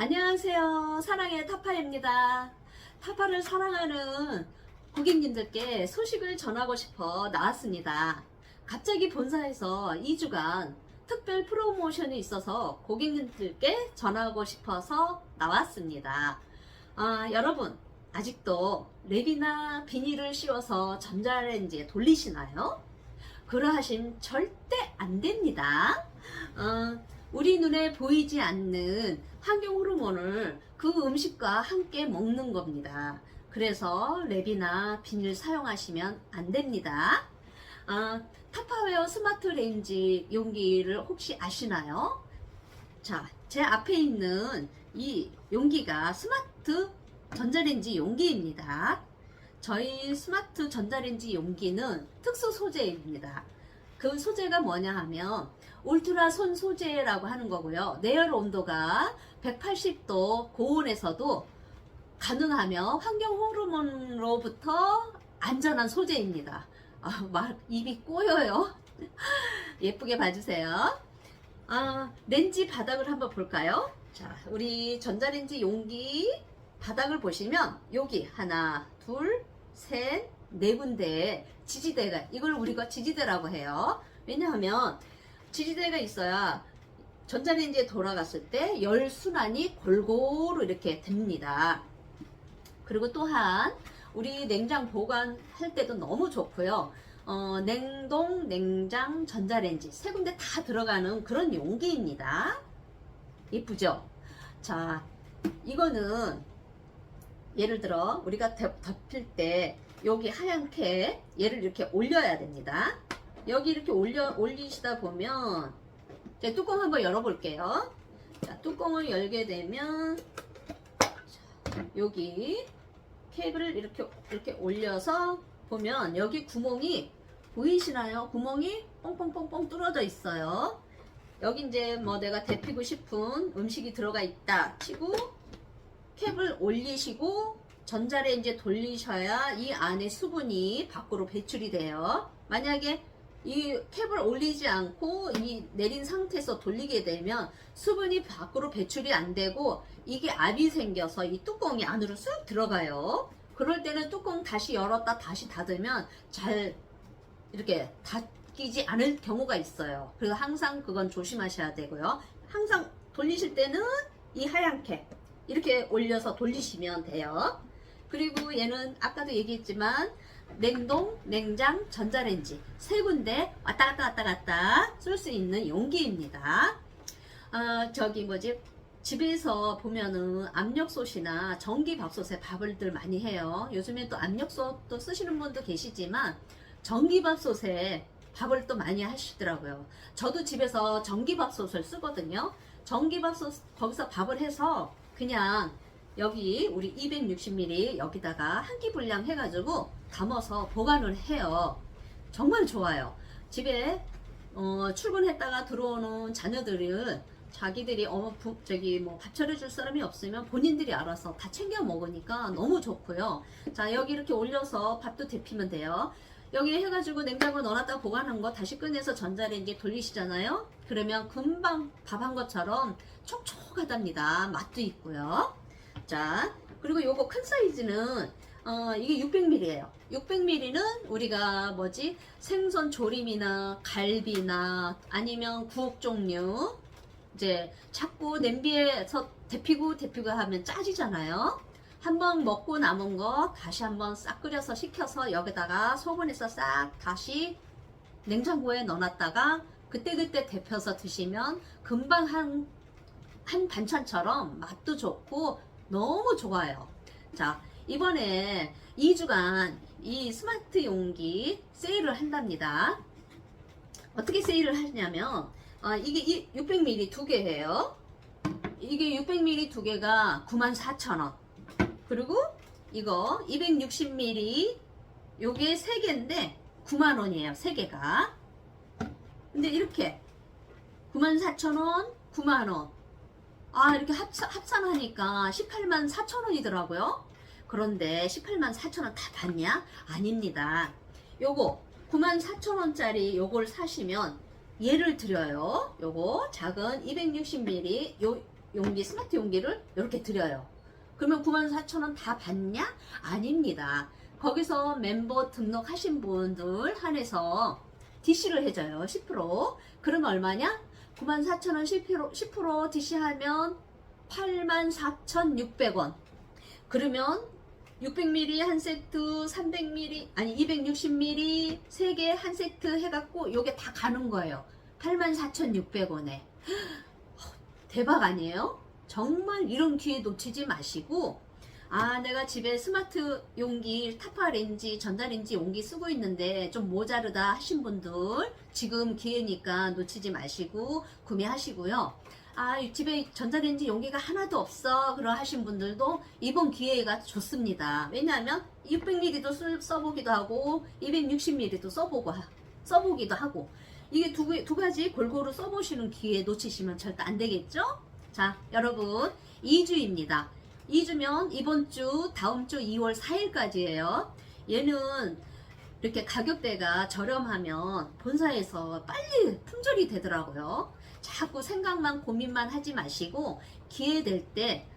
안녕하세요. 사랑의 타파입니다. 타파를 사랑하는 고객님들께 소식을 전하고 싶어 나왔습니다. 갑자기 본사에서 2주간 특별 프로모션이 있어서 고객님들께 전하고 싶어서 나왔습니다. 아, 여러분, 아직도 랩이나 비닐을 씌워서 전자레인지에 돌리시나요? 그러하심 절대 안 됩니다. 어, 우리 눈에 보이지 않는 환경 호르몬을 그 음식과 함께 먹는 겁니다. 그래서 랩이나 비닐 사용하시면 안 됩니다. 아, 타파웨어 스마트 레인지 용기를 혹시 아시나요? 자, 제 앞에 있는 이 용기가 스마트 전자레인지 용기입니다. 저희 스마트 전자레인지 용기는 특수 소재입니다. 그 소재가 뭐냐 하면 울트라 손 소재라고 하는 거고요. 내열 온도가 180도 고온에서도 가능하며 환경 호르몬으로부터 안전한 소재입니다. 아, 말, 입이 꼬여요. 예쁘게 봐주세요. 아, 렌지 바닥을 한번 볼까요? 자, 우리 전자레인지 용기 바닥을 보시면 여기 하나, 둘, 셋, 네 군데에 지지대가 이걸 우리가 지지대라고 해요. 왜냐하면 지지대가 있어야 전자레인지에 돌아갔을 때 열 순환이 골고루 이렇게 됩니다. 그리고 또한 우리 냉장 보관할 때도 너무 좋고요. 어, 냉동, 냉장, 전자레인지 세 군데 다 들어가는 그런 용기입니다. 예쁘죠? 자, 이거는 예를 들어 우리가 덮- 덮일 때 여기 하얀게 얘를 이렇게 올려야 됩니다. 여기 이렇게 올려 올리시다 보면 자, 뚜껑 한번 열어볼게요. 자, 뚜껑을 열게 되면 자, 여기 케이블을 이렇게 이렇게 올려서 보면 여기 구멍이 보이시나요? 구멍이 뻥뻥뻥뻥 뚫어져 있어요. 여기 이제 뭐 내가 데피고 싶은 음식이 들어가 있다 치고 캡을 올리시고 전자레인지에 돌리셔야 이 안에 수분이 밖으로 배출이 돼요. 만약에 이 캡을 올리지 않고 이 내린 상태에서 돌리게 되면 수분이 밖으로 배출이 안 되고 이게 압이 생겨서 이 뚜껑이 안으로 쑥 들어가요. 그럴 때는 뚜껑 다시 열었다 다시 닫으면 잘 이렇게 닫히지 않을 경우가 있어요. 그래서 항상 그건 조심하셔야 되고요. 항상 돌리실 때는 이 하얀 캡 이렇게 올려서 돌리시면 돼요. 그리고 얘는 아까도 얘기했지만 냉동, 냉장, 전자레인지 세 군데 왔다 갔다 왔다 갔다 쓸 수 있는 용기입니다. 아, 저기 뭐지? 집에서 보면은 압력솥이나 전기밥솥에 밥을들 많이 해요. 요즘에 또 압력솥도 쓰시는 분도 계시지만 전기밥솥에 밥을 또 많이 하시더라고요. 저도 집에서 전기밥솥을 쓰거든요. 전기밥솥 거기서 밥을 해서 그냥 여기 우리 260ml 여기다가 한 끼 분량 해가지고 담아서 보관을 해요. 정말 좋아요. 집에 어, 출근했다가 들어오는 자녀들을 자기들이 어 부, 저기 뭐 밥 차려줄 사람이 없으면 본인들이 알아서 다 챙겨 먹으니까 너무 좋고요. 자 여기 이렇게 올려서 밥도 데피면 돼요. 여기 해가지고 냉장고 넣어놨다가 보관한 거 다시 꺼내서 전자레인지에 돌리시잖아요. 그러면 금방 밥 한 것처럼 촉촉하답니다. 맛도 있고요. 자, 그리고 요거 큰 사이즈는 어, 이게 600ml예요. 600ml는 우리가 뭐지 생선 조림이나 갈비나 아니면 구옥 종류 이제 자꾸 냄비에서 데피고 데피고 하면 짜지잖아요. 한번 먹고 남은 거 다시 한번 싹 끓여서 식혀서 여기다가 소분해서 싹 다시 냉장고에 넣어놨다가 그때그때 데펴서 드시면 금방 한, 한 반찬처럼 맛도 좋고 너무 좋아요. 자, 이번에 2주간 이 스마트 용기 세일을 한답니다. 어떻게 세일을 하냐면, 아, 이게 이 600ml 두 개예요. 이게 600ml 두 개가 94,000원. 그리고 이거 260ml 요게 세 개인데 9만 원이에요. 세 개가. 근데 이렇게 94,000원, 9만 원. 아, 이렇게 합산, 합산하니까 18만 4천 원이더라고요. 그런데 18만 4천 원 다 받냐? 아닙니다. 요거 9만 4천 원짜리 요걸 사시면 얘를 드려요. 요거 작은 260ml 요 용기, 스마트 용기를 이렇게 드려요. 그러면 94,000원 다 받냐? 아닙니다. 거기서 멤버 등록하신 분들 한해서 DC를 해줘요. 10%. 그러면 얼마냐? 94,000원 10%, 10% DC하면 84,600원. 그러면 600ml 한 세트, 300ml, 아니 260ml 세개한 세트 해갖고 요게 다 가는 거예요. 84,600원에. 대박 아니에요? 정말 이런 기회 놓치지 마시고, 아, 내가 집에 스마트 용기, 타파 렌지, 전자레인지 용기 쓰고 있는데 좀 모자르다 하신 분들 지금 기회니까 놓치지 마시고 구매하시고요. 아, 이 집에 전자레인지 용기가 하나도 없어. 그러 하신 분들도 이번 기회가 좋습니다. 왜냐하면 600ml도 써보기도 하고 260ml도 써보고 하- 써보기도 하고 이게 두, 개- 두 가지 골고루 써보시는 기회 놓치시면 절대 안 되겠죠? 자, 여러분 2주입니다. 2주면 이번 주, 다음 주 2월 4일까지예요. 얘는 이렇게 가격대가 저렴하면 본사에서 빨리 품절이 되더라고요. 자꾸 생각만 고민만 하지 마시고 기회 될 때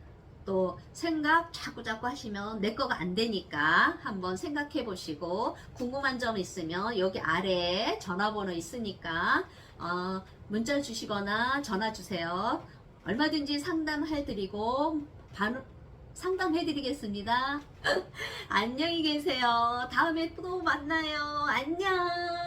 또 생각 자꾸 자꾸 하시면 내 거가 안 되니까 한번 생각해 보시고 궁금한 점 있으면 여기 아래에 전화번호 있으니까 어, 문자 주시거나 전화 주세요. 얼마든지 상담해 드리고 상담해 드리겠습니다. 안녕히 계세요. 다음에 또 만나요. 안녕.